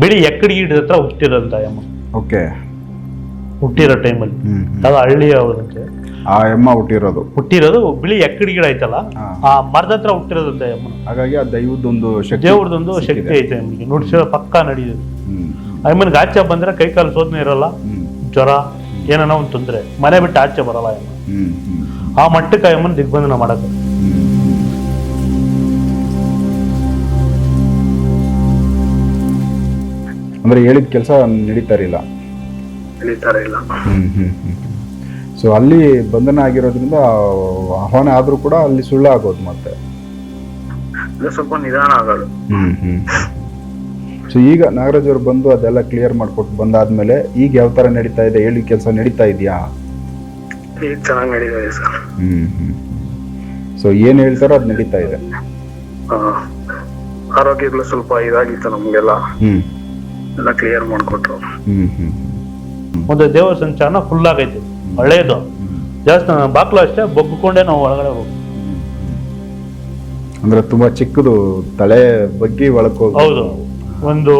ಬಿಳಿ ಎಕ್ಕಡಿ ಗಿಡದ ಹತ್ರ ಹುಟ್ಟಿರೋಂತ ಅಮ್ಮ ಓಕೆ. ಹುಟ್ಟಿರೋ ಟೈಮಲ್ಲಿ. ಅದು ಹಳ್ಳಿ ಅವ್ರಂತೆ ಆ ಎಮ್ಮ ಹುಟ್ಟಿರೋದು. ಹುಟ್ಟಿರೋದು ಬಿಳಿ ಎಕ್ಕಡಿ ಗಿಡ ಐತಲ್ಲ? ಆ ಮರದ ಹತ್ರ ಹುಟ್ಟಿರೋದಂತ ಅಮ್ಮ ಹಾಗಾಗಿ ಆ ದೈವದೊಂದು ಶಕ್ತಿ ದೇವ್ರದೊಂದು ಶಕ್ತಿ ಐತೆ ಅಮ್ಮನಿಗೆ ನುಡ್ಸಿರೋ ಪಕ್ಕ ನಡೆಯುದು ಅಮ್ಮನಿಗೆ ಆಚೆ ಬಂದ್ರೆ ಕೈ ಕಾಲು ಸೋದನೆ ಇರಲ್ಲ? ಜ್ವರ ಏನೋ ಒಂದು ತೊಂದರೆ. ಮನೆ ಬಿಟ್ಟು ಆಚೆ ಬರಲ್ಲ ಅಮ್ಮ ಆ ಮಟ್ಟಕ್ಕೆ ಅಮ್ಮನ ದಿಗ್ಬಂಧನ ಮಾಡಕ್ಕೆ. ಅಂದ್ರೆ ಹೇಳಿದ ಕೆಲಸ ನಡೀತಾ ಇರಲಿಲ್ಲ. ಸೊ ಅಲ್ಲಿ ಬಂಧನ ಆಗಿರೋದ್ರಿಂದ ಆಹ್ವಾನ ಆದ್ರೂ ಕೂಡ ಅಲ್ಲಿ ಸುಳ್ಳು ಆಗೋದು ಮತ್ತೆ. ಸ್ವಲ್ಪ ನಿಧಾನ ಆಗೋದು. ಸೊ ಈಗ ನಾಗರಾಜ್ ಅವರು ಬಂದು ಅದೆಲ್ಲ ಕ್ಲಿಯರ್ ಮಾಡ್ಕೊಟ್ಟು ಬಂದಾದ್ಮೇಲೆ ಈಗ ಯಾವ ತರ ನಡೀತಾ ಇದೆ ಹೇಳಿ ಕೆಲಸ ನಡೀತಾ ಇದೆಯಾ? ಈಗ ಚೆನ್ನಾಗಿ ಇದೆ ಸರ್. ಹ್ಮ್ ಸೊ ಏನ್ ಹೇಳ್ತಾರೋ ಅದು ನಡೀತಾ ಇದೆ. ಆರೋಗ್ಯಗಳು ಸ್ವಲ್ಪ ಇದಾಗಿತ್ತು ನಮ್ಗೆಲ್ಲ. ಹ್ಮ್. ಎಲ್ಲ ಕ್ಲಿಯರ್ ಮಾಡ್ಕೊಟ್ರು. ಹ್ಮ್ ಹ್ಮ್ ಒಂದು ದೇವರ ಸಂಚಾರನ ಫುಲ್ ಆಗೈತೆ. ಒಳ್ಳೆಯದು ಜಾಸ್ತಿ ಬಾಕ್ಲು ಅಷ್ಟೇ ಬಗ್ಗಿಕೊಂಡೇ ನಾವು ಒಳಗಡೆ ಹೋಗ್ತೀವಿ ಅಂದ್ರೆ ತುಂಬಾ ಚಿಕ್ಕದು ತಲೆ ಬಗ್ಗಿ ಒಳಕ್ ಹೋಗಿ ಹೌದು. ಒಂದು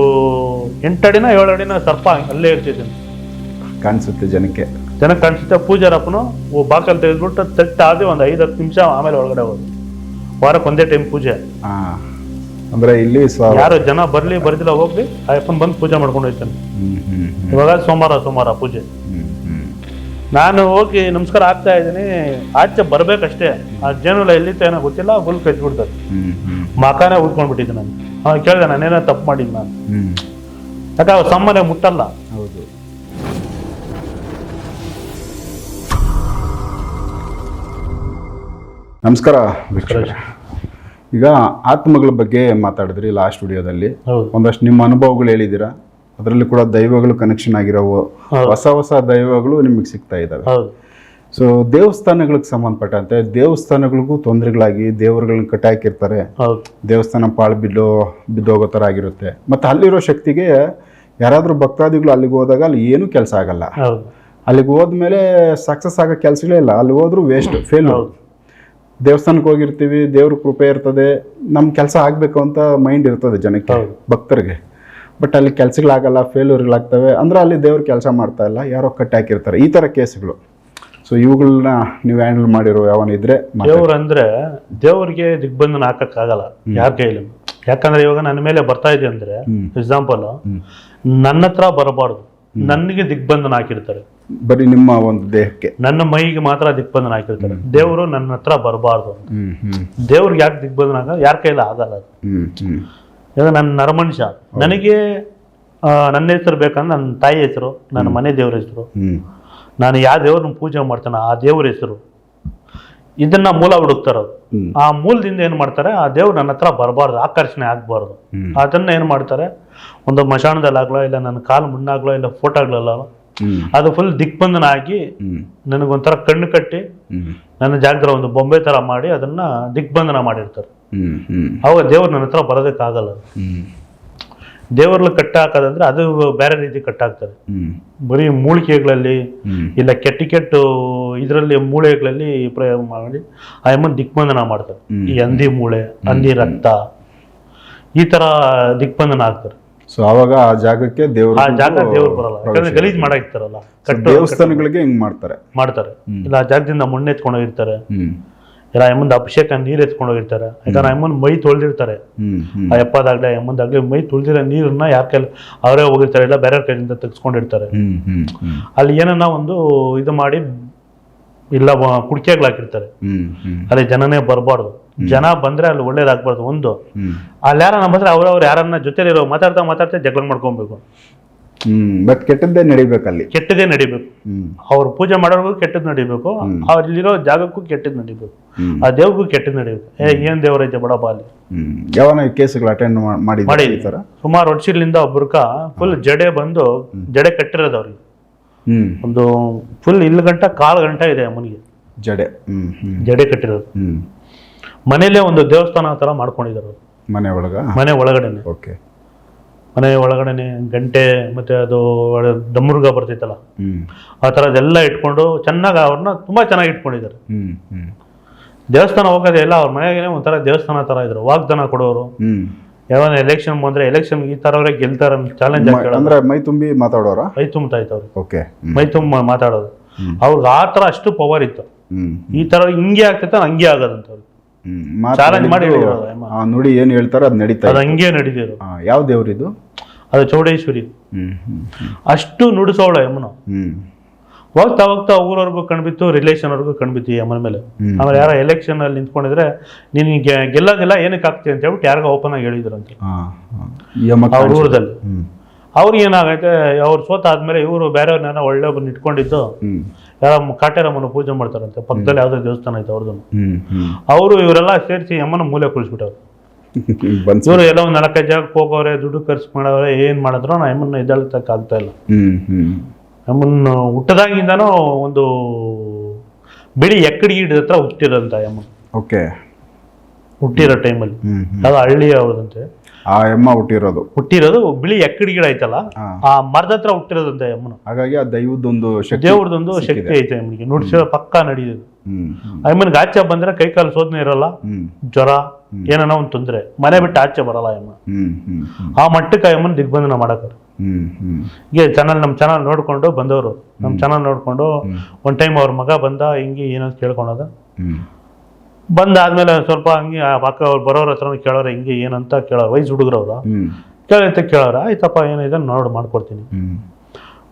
ಎಂಟಡಿನ ಏಳು ಅಡಿನ ಸರ್ಪ ಅಲ್ಲೇ ಇರ್ತಿದ್ದೆ ಕಾಣಿಸುತ್ತೆ ಜನಕ್ಕೆ. ಜನಕ್ಕೆ ಕಾಣಿಸುತ್ತೆ ಪೂಜಾರಪ್ಪನು ಬಾಕಲ್ ತೆಗೆದ್ಬಿಟ್ಟು ತಟ್ಟಾದ್ರೆ ಒಂದು ಐದು ಹತ್ತು ನಿಮಿಷ ಆಮೇಲೆ ಒಳಗಡೆ ಹೋದ್ರು. ವಾರಕ್ಕೆ ಒಂದೇ ಟೈಮ್ ಪೂಜೆ. ಹಾ ಅಂದ್ರೆ ಇಲ್ಲಿ ಯಾರು ಜನ ಬರ್ಲಿ ಬರ್ದಿಲ್ಲ ಹೋಗ್ಲಿ ಅಯ್ಯಪ್ಪನ್ ಬಂದು ಪೂಜೆ ಮಾಡ್ಕೊಂಡು ಹೋಗ್ತಾನೆ. ಹ್ಮ್ ಇವಾಗ ಸೋಮವಾರ ಸೋಮವಾರ ಪೂಜೆ. ನಾನು ಹೋಗಿ ನಮಸ್ಕಾರ ಆಗ್ತಾ ಇದ್ದೀನಿ. ಆಚೆ ಬರ್ಬೇಕಷ್ಟೇ. ಆ ಜೇನುಲ ಎಲ್ಲಿತ್ತು ಏನೋ ಗೊತ್ತಿಲ್ಲ ಹುಲ್ ಕಚ್ಬಿಡ್ತಾರೆ ಮಕಾನೇ ಉಳ್ಕೊಂಡ್ಬಿಟ್ಟಿದ್ದೆ ನಾನು. ಅವ್ನು ಕೇಳಿದೆ ನಾನೇನೋ ತಪ್ಪು ಮಾಡಿದ್ ನಾನು. ಯಾಕೆ ಅವ್ರು ಸಾಮಾನ್ಯ ಮುಟ್ಟಲ್ಲ. ಹೌದು. ನಮಸ್ಕಾರ. ಈಗ ಆತ್ಮಗಳ ಬಗ್ಗೆ ಮಾತಾಡಿದ್ರಿ ಲಾಸ್ಟ್ ವಿಡಿಯೋದಲ್ಲಿ ಒಂದಷ್ಟು ನಿಮ್ಮ ಅನುಭವಗಳು ಹೇಳಿದ್ದೀರಾ? ಅದರಲ್ಲಿ ಕೂಡ ದೈವಗಳು ಕನೆಕ್ಷನ್ ಆಗಿರೋವು. ಹೊಸ ಹೊಸ ದೈವಗಳು ನಿಮಗೆ ಸಿಗ್ತಾ ಇದ್ದಾವೆ. ಸೊ ದೇವಸ್ಥಾನಗಳಿಗೆ ಸಂಬಂಧಪಟ್ಟಂತೆ ದೇವಸ್ಥಾನಗಳಿಗೂ ತೊಂದರೆಗಳಾಗಿ ದೇವರುಗಳನ್ನ ಕಟ್ಟಾಕಿರ್ತಾರೆ. ದೇವಸ್ಥಾನ ಪಾಳು ಬಿದ್ದೋ ಬಿದ್ದೋಗೋ ಥರ ಆಗಿರುತ್ತೆ. ಮತ್ತು ಅಲ್ಲಿರೋ ಶಕ್ತಿಗೆ ಯಾರಾದರೂ ಭಕ್ತಾದಿಗಳು ಅಲ್ಲಿಗೆ ಹೋದಾಗ ಅಲ್ಲಿ ಏನೂ ಕೆಲಸ ಆಗಲ್ಲ. ಹೌದು. ಅಲ್ಲಿಗೆ ಹೋದ್ಮೇಲೆ ಸಕ್ಸಸ್ ಆಗೋ ಕೆಲಸಗಳೇ ಇಲ್ಲ. ಅಲ್ಲಿ ಹೋದ್ರೂ ವೇಸ್ಟ್ ಫೇಲ್. ದೇವಸ್ಥಾನಕ್ಕೆ ಹೋಗಿರ್ತೀವಿ ದೇವ್ರ ಕೃಪೆ ಇರ್ತದೆ ನಮ್ಮ ಕೆಲಸ ಆಗಬೇಕು ಅಂತ ಮೈಂಡ್ ಇರ್ತದೆ ಜನಕ್ಕೆ. ಭಕ್ತರಿಗೆ ಬಟ್ ಅಲ್ಲಿ ಕೆಲಸಗಳಾಗಲ್ಲ ಫೇಲ್ಯೂರ್ಗಳಾಗ್ತವೆ ಅಂದ್ರೆ ಅಲ್ಲಿ ದೇವ್ರ ಕೆಲಸ ಮಾಡ್ತಾ ಇಲ್ಲ ಯಾರೋ ಕಟ್ಟಿ ಹಾಕಿರ್ತಾರೆ ಈ ಥರ ಕೇಸ್ಗಳು ಸೊ ಇವುಗಳನ್ನ ನೀವು ಹ್ಯಾಂಡಲ್ ಮಾಡಿರೋ ಯಾವನಿದ್ರೆ. ದೇವ್ರು ಅಂದ್ರೆ ದೇವ್ರಿಗೆ ದಿಗ್ಬಂಧನ ಹಾಕಕ್ಕಾಗಲ್ಲ ಯಾರ ಕೈಲಿ ಯಾಕಂದ್ರೆ ಇವಾಗ ನನ್ನ ಮೇಲೆ ಬರ್ತಾ ಇದೆ ಅಂದ್ರೆ. ಎಕ್ಸಾಂಪಲ್. ನನ್ನ ಹತ್ರ ಬರಬಾರ್ದು ನನಗೆ ದಿಗ್ಬಂಧನ ಹಾಕಿರ್ತಾರೆ. ಬರೀ ನಿಮ್ಮ ಒಂದು ದೇಹಕ್ಕೆ. ನನ್ನ ಮೈಗೆ ಮಾತ್ರ ದಿಗ್ಬಂಧನ ಹಾಕಿರ್ತಾರೆ. ದೇವರು ನನ್ನ ಹತ್ರ ಬರಬಾರ್ದು ದೇವ್ರಿಗೆ ಯಾಕೆ ದಿಗ್ಬಂಧನ ಆಗ ಯಾರ ಕೈಲಿ ಆಗಲ್ಲ ಅದು. ನನ್ನ ನರಮನುಷ್ಯ. ನನಗೆ ಆ, ನನ್ನ ಹೆಸರು ಬೇಕಂದ್ರೆ ನನ್ನ ತಾಯಿ ಹೆಸರು ನನ್ನ ಮನೆ ದೇವ್ರ ಹೆಸರು. ನಾನು ಯಾವ ದೇವ್ರನ್ನ ಪೂಜೆ ಮಾಡ್ತಾನೆ ಆ ದೇವ್ರ ಹೆಸರು. ಇದನ್ನ ಮೂಲ ಹುಡುಕ್ತಾರ. ಆ ಮೂಲದಿಂದ ಏನ್ ಮಾಡ್ತಾರೆ? ಆ ದೇವ್ರು ನನ್ನ ಹತ್ರ ಬರಬಾರ್ದು ಆಕರ್ಷಣೆ ಆಗ್ಬಾರ್ದು. ಅದನ್ನ ಏನ್ ಮಾಡ್ತಾರೆ? ಒಂದು ಮಶಾಣದಲ್ಲಾಗ್ಲೋ ಇಲ್ಲ ನನ್ನ ಕಾಲು ಮುಣ್ಣಾಗ್ಲೋ ಇಲ್ಲ ಫೋಟೋಗಳಲ್ಲ ಆಗ್ಲಲ್ಲ ಅದು ಫುಲ್ ದಿಗ್ಬಂಧನ ಆಗಿ ನನಗೊಂಥರ ಕಣ್ಣು ಕಟ್ಟಿ ನನ್ನ ಜಾಗದಲ್ಲಿ ಒಂದು ಬೊಂಬೆ ತರ ಮಾಡಿ ಅದನ್ನ ದಿಗ್ಬಂಧನ ಮಾಡಿರ್ತಾರೆ. ಅವಾಗ ದೇವ್ರು ನನ್ನ ಹತ್ರ ಬರೋದಕ್ಕಾಗಲ್ಲ. ಆಗಲ್ಲ ದೇವರಲ್ಲಿ ಕಟ್ಟಾಕೋದಂದ್ರೆ ಅದು ಬೇರೆ ರೀತಿ ಕಟ್ಟಾಗ್ತದೆ. ಬರೀ ಮೂಳಿಕೆಗಳಲ್ಲಿ ಇಲ್ಲ ಕೆಟ್ಟ ಕೆಟ್ಟು ಇದರಲ್ಲಿ ಮೂಳೆಗಳಲ್ಲಿ ಪ್ರಯೋಗ ಮಾಡಿ ಆ ಎಮ್ಮನ್ ದಿಗ್ಬಂಧನ ಮಾಡ್ತಾರೆ. ಈ ಹಂದಿ ಮೂಳೆ ಅಂದಿ ರಕ್ತ ಈ ತರ ದಿಗ್ಬಂಧನ ಆಗ್ತಾರೆ ಸೊ ಅವಾಗ ಆ ಜಾಗಕ್ಕೆ ದೇವರು ಆ ಜಾಗ ದೇವ್ರು ಬರಲ್ಲ. ಯಾಕಂದ್ರೆ ಗಲೀಜ್ ಮಾಡಾಕ್ತಾರಲ್ಲ. ಕಟ್ಟು ದೇವಸ್ಥಾನಗಳಿಗೆ ಹಿಂಗ್ ಮಾಡ್ತಾರೆ. ಮಾಡ್ತಾರೆ. ಇಲ್ಲ ಆ ಜಾಗದಿಂದ ಮಣ್ಣು ಎತ್ಕೊಂಡು ಹೋಗಿರ್ತಾರೆ ಹ್ಮ್. ಇಲ್ಲ ಎಮ್ಮಂದು ಅಭಿಷೇಕ ನೀರು ಎತ್ಕೊಂಡು ಹೋಗಿರ್ತಾರೆ ಯಾಕಂದ್ರೆ ಎಮ್ಮನ್ ಮೈ ತೊಳೆದಿರ್ತಾರೆ. ಆ ಎಪ್ಪದಾಗ್ಲಿ ಎಮ್ಮಂದಾಗ್ಲಿ ಮೈ ತೊಳ್ದಿರೋ ನೀರನ್ನ ಯಾರ ಕೈಲಿ ಅವರೇ ಹೋಗಿರ್ತಾರೆ ಇಲ್ಲ ಬೇರೆ ಕೈಯಿಂದ ತೆಗೆಸ್ಕೊಂಡಿರ್ತಾರೆ. ಅಲ್ಲಿ ಏನನ್ನ ಒಂದು ಇದು ಮಾಡಿ ಇಲ್ಲ ಕುಡಿಕೆಗಳು ಹಾಕಿರ್ತಾರೆ. ಅಲ್ಲಿ ಜನನೇ ಬರಬಾರ್ದು. ಜನ ಬಂದ್ರೆ ಅಲ್ಲಿ ಒಳ್ಳೇದಾಗ್ಬಾರ್ದು ಒಂದು. ಅಲ್ಲಿ ಯಾರ ಯಾರನ್ನ ಬಂದ್ರೆ ಅವ್ರವ್ರು ಯಾರನ್ನ ಜೊತೆಲಿರೋ ಮಾತಾಡ್ತಾ ಮಾತಾಡ್ತಾ ಜಗಳ ಮಾಡ್ಕೊಬೇಕು. ಬಟ್ ಕೆಟ್ಟದ್ದೇ ನಡಿಬೇಕಲ್ಲಿ. ಕೆಟ್ಟದೇ ನಡಿಬೇಕು. ಅವ್ರು ಪೂಜೆ ಮಾಡೋರ್ಗೂ ಕೆಟ್ಟದ್ ನಡಿಬೇಕು. ಅವ್ರಲ್ಲಿರೋ ಜಾಗಕ್ಕೂ ಕೆಟ್ಟದ್ ನಡಿಬೇಕು. ಆ ದೇವ್ಗೂ ಕೆಟ್ಟದ್ ನಡಿಬೇಕು. ಏ ಏನ್ ದೇವ್ರೈತೆ ಬಡಪ್ಪ ಅಲ್ಲಿ? ಯಾವನ ಕೇಸ್ಗಳು ಅಟೆಂಡ್ ಮಾಡಿ ಮಾಡಿ ಸುಮಾರು ವರ್ಷಗಳಿಂದ ಒಬ್ಬರ್ಕ ಫುಲ್ ಜಡೆ ಬಂದು ಜಡೆ ಕಟ್ಟಿರೋದು ಅವ್ರಿಗೆ. ಒಂದು ಫುಲ್ ಇಲ್ಲಿ ಗಂಟ ಕಾಲು ಗಂಟ ಇದೆ ಅಮ್ಮನಿಗೆ. ಜಡೆ. ಜಡೆ ಕಟ್ಟಿರೋದು. ಮನೇಲೆ ಒಂದು ದೇವಸ್ಥಾನ ಥರ ಮಾಡ್ಕೊಂಡಿದ್ದಾರೆ ಮನೆ ಒಳಗ? ಮನೆ ಒಳಗಡೆನೆ. ಓಕೆ. ಮನೆ ಒಳಗಡೆನೆ ಗಂಟೆ ಮತ್ತೆ ಅದು ದಮ್ಮುರ್ಗ ಬರ್ತಿತ್ತಲ್ಲ ಆ ಥರದ್ದೆಲ್ಲ ಇಟ್ಕೊಂಡು ಚೆನ್ನಾಗಿ ಅವ್ರನ್ನ ತುಂಬಾ ಚೆನ್ನಾಗಿ ಇಟ್ಕೊಂಡಿದ್ದಾರೆ. ದೇವಸ್ಥಾನ ಹೋಗೋದೇ ಇಲ್ಲ ಅವ್ರ ಮನೆಗೇನೆ ಒಂಥರ ದೇವಸ್ಥಾನ ತರ ಇದ್ರು. ವಾಗ್ದಾನ ಕೊಡೋರು. ಯಾವಾಗ ಯಾವನ ಎಲೆಕ್ಷನ್ ಬಂದ್ರೆ ಎಲೆಕ್ಷನ್ ಈ ತರವ್ರೆ ಗೆಲ್ತಾರ ಚಾಲೆಂಜ್ ಅಂದ್ರೆ ಮೈ ತುಂಬಿ ಮಾತಾಡೋರ? ಮೈ ತುಂಬ್ತಾ ಇತ್ತು ಅವ್ರು. ಓಕೆ. ಮೈ ತುಂಬ ಮಾತಾಡೋದು. ಅವ್ರಿಗೆ ಆ ಥರ ಅಷ್ಟು ಪವರ್ ಇತ್ತು. ಈ ತರ ಹಿಂಗೆ ಆಗ್ತೈತೆ ಹಂಗೆ ಆಗೋದಂತ ಅವ್ರಿಗೆ ಮಾತು ಮಾಡಿ ಆ, ನುಡಿ ಏನ್ ಹೇಳ್ತಾರೋ ಅದು ನಡೀತಾ ಅದು. ಹಂಗೆ ನಡೀತಿದ್ರು ಯಾವ ದೇವ್ರಿದು? ಅದು ಚೌಡೇಶ್ವರಿ. ಅಷ್ಟು ನುಡಿಸೋಳ ಯಮನ. ಹ್ಮ್. ಹೋಗ್ತಾ ಹೋಗ್ತಾ ಊರವರೆಗೂ ಕಣ್ಬಿತ್ತು ರಿಲೇಷನ್ ಅವ್ರಿಗೂ ಕಣ್ಬಿತ್ತು ಯಮನ ಮೇಲೆ. ಆಮೇಲೆ ಯಾರ ಎಲೆಕ್ಷನ್ ಅಲ್ಲಿ ನಿಂತ್ಕೊಂಡಿದ್ರೆ ನಿನ್ಗೆ ಗೆಲ್ಲೋದಿಲ್ಲ ಏನಕ್ಕೆ ಆಗ್ತೀವಿ ಅಂತ ಹೇಳ್ಬಿಟ್ಟು ಯಾರಿಗೋ ಓಪನ್ ಆಗಿ ಹೇಳಿದ್ರು ಅಂತ. ಅವ್ರ ಊರದಲ್ಲಿ. ಹ್ಮ್ ಅವ್ರಿಗೆ ಏನಾಗೈತೆ ಅವ್ರು ಸೋತಾದ್ಮೇಲೆ ಇವರು ಬೇರೆಯವ್ರನ್ನ ಒಳ್ಳೆ ಒಬ್ಬರು ಇಟ್ಕೊಂಡಿದ್ದು ಯಾರೋ ಕಾಟೇರಮ್ಮನ ಪೂಜೆ ಮಾಡ್ತಾರಂತೆ ಪಕ್ಕದಲ್ಲಿ ಯಾವುದೋ ದೇವಸ್ಥಾನ ಐತೆ ಅವ್ರದ್ದು ಅವರು ಇವರೆಲ್ಲ ಸೇರಿಸಿ ಅಮ್ಮನ ಮೂಲೆ ಕುಳಿಸ್ಬಿಟ್ಟವ್ರು. ಇವರು ಎಲ್ಲ ಒಂದು ನಾಲ್ಕೈದು ಜಾಗಕ್ಕೆ ಹೋಗೋರೆ ದುಡ್ಡು ಖರ್ಚು ಮಾಡೋರೆ ಏನು ಮಾಡಿದ್ರು ನಾ ಯಮ್ಮನ್ನ ಎದ್ದೇಳತಕ್ಕ ಆಗ್ತಾ ಇಲ್ಲ. ಅಮ್ಮನ ಹುಟ್ಟದಾಗಿಂದನೂ ಒಂದು ಬಿಳಿ ಎಕ್ಕಡಿ ಗಿಡದ ಹತ್ರ ಹುಟ್ಟಿರೋಂಥ ಯಮ್ಮ ಓಕೆ. ಹುಟ್ಟಿರೋ ಟೈಮಲ್ಲಿ. ಅದು ಹಳ್ಳಿ ಅವ್ರದಂತೆ. ಆ ಎಮ್ಮ ಹುಟ್ಟಿರೋದು. ಹುಟ್ಟಿರೋದು ಬಿಳಿ ಎಕ್ಕಡಿ ಗಿಡ ಐತಲ್ಲ? ಆ ಮರದ ಹತ್ರ ಹುಟ್ಟಿರೋದು ಅಂತ ಎಮ್ಮನು. ಹಾಗಾಗಿ ಆ ದೈವದೊಂದು ಶಕ್ತಿ ದೇವ್ರದೊಂದು ಶಕ್ತಿ. ಐತೆ ಎಮ್ಮನಿಗೆ ನುಡ್ಸಿರೋ ಪಕ್ಕ ನಡೆಯೋದು ಹ್ಮ್ ಆಚೆ ಬಂದ್ರೆ ಕೈ ಕಾಲು ಸೋದನೆ ಇರಲ್ಲ ಜ್ವರ ಏನಾನ ಒಂದು ತೊಂದ್ರೆ. ಮನೆ ಬಿಟ್ಟು ಆಚೆ ಬರಲ್ಲ ಎಮ್ಮ. ಆ ಮಟ್ಟಕ್ಕೆ ಯಮ್ಮನ ದಿಗ್ಬಂಧನ ಮಾಡಕ್ಕ ಹ್ಮ್ ಹ್ಮ್. ಹೀಗೆ ಚಾನಲ್ ನಮ್ಮ ಚಾನಲ್ ನೋಡ್ಕೊಂಡು ಬಂದವರು. ನಮ್ಮ ಚಾನಲ್ ನೋಡ್ಕೊಂಡು ಒಂದ್ ಟೈಮ್ ಅವ್ರ ಮಗ ಬಂದ ಹಿಂಗೆ ಏನಂತ ಕೇಳ್ಕೊಳೋದ ಹ್ಮ್. ಬಂದಾದ್ಮೇಲೆ ಸ್ವಲ್ಪ ಹಂಗೆ ಆ ಪಕ್ಕ ಅವ್ರು ಬರೋರ ಹತ್ರ ಕೇಳೋರು ಹಿಂಗೆ ಏನಂತ ಕೇಳೋರು ವಯಸ್ಸು ಹುಡುಗರವ್ರು ಕೇಳಿ ಕೇಳಂತ ಕೇಳೋರು ಆಯ್ತಪ್ಪ ಏನಿದೆ ನೋಡಿ ಮಾಡ್ಕೊಡ್ತೀನಿ.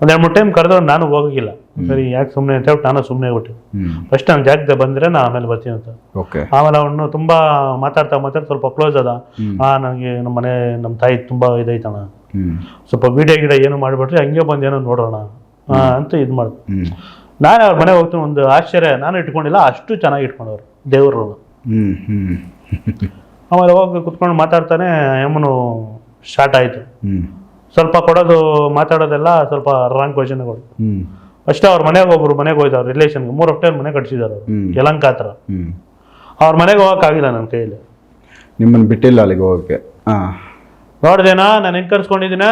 ಒಂದೆರಡು ಒಂದ್ ಎರಡು ಮೂರು ಟೈಮ್ ಕರೆದವ್ರು ನಾನು ಹೋಗಿಲ್ಲ ಸರಿ ಯಾಕೆ ಸುಮ್ಮನೆ ಅಂತ ಹೇಳ್ಬಿಟ್ಟು ನಾನು ಸುಮ್ಮನೆ ಆಗ್ಬಿಟ್ಟಿನಿ ಫಸ್ಟ್ ನಾನು ಜಾಗದ ಬಂದ್ರೆ ನಾ ಆಮೇಲೆ ಬರ್ತೀನಿ ಅಂತ. ಆಮೇಲೆ ಅವನು ತುಂಬಾ ಮಾತಾಡ್ತಾ ಮಾತಾಡ್ತಾ ಸ್ವಲ್ಪ ಕ್ಲೋಸ್ ಅದ. ಆ ನನಗೆ ನಮ್ಮ ಮನೆ ನಮ್ಮ ತಾಯಿ ತುಂಬಾ ಇದೈತಣ ಸ್ವಲ್ಪ ವಿಡಿಯೋ ಗಿಡ ಏನು ಮಾಡಿಬಿಟ್ರೆ ಹಂಗೆ ಬಂದು ಏನೋ ನೋಡೋಣ. ಅಂತ ಇದು ಮಾಡ್ ನಾನೇ ನಾನು ಅವ್ರ ಮನೆಗೆ ಹೋಗ್ತೀನಿ ಒಂದು ಆಶ್ಚರ್ಯ. ನಾನು ಇಟ್ಕೊಂಡಿಲ್ಲ ಅಷ್ಟು ಚೆನ್ನಾಗಿ ಇಟ್ಕೊಂಡವ್ರು. ದೇವರು. ಹ್ಮ್ ಹ್ಮ್. ಆಮೇಲೆ ಹೋಗಿ ಕುತ್ಕೊಂಡು ಮಾತಾಡ್ತಾನೆ ಯಮನು ಸ್ಟಾರ್ಟ್ ಆಯಿತು. ಸ್ವಲ್ಪ ಕೊಡೋದು ಮಾತಾಡೋದೆಲ್ಲ ಸ್ವಲ್ಪ ರಾಂಗ್ ಕ್ವಶನ್ಗಳು ಹ್ಮ್. ಅಷ್ಟೇ ಅವ್ರ ಮನೆಗೆ ಒಬ್ರು ಮನೆಗೆ ಹೋಯ್ತವ್ರು ರಿಲೇಷನ್ಗೆ ಮೂರು ಹಪ್ಟೇಲ್ ಮನೆ ಕಟ್ಸಿದಾರೆ. ಯಲಂಕ ಹತ್ರ. ಅವ್ರ ಮನೆಗೆ ಹೋಗೋಕ್ಕಾಗಿಲ್ಲ ನನ್ನ ಕೈಯಲ್ಲಿ. ನಿಮ್ಮನ್ನು ಬಿಟ್ಟಿಲ್ಲ ಅಲ್ಲಿಗೆ ಹೋಗಕ್ಕೆ. ಹಾಂ ನೋಡ್ದೇನಾ ನಾನು ಹೆಂಗೆ ಕರ್ಸ್ಕೊಂಡಿದ್ದೀನ?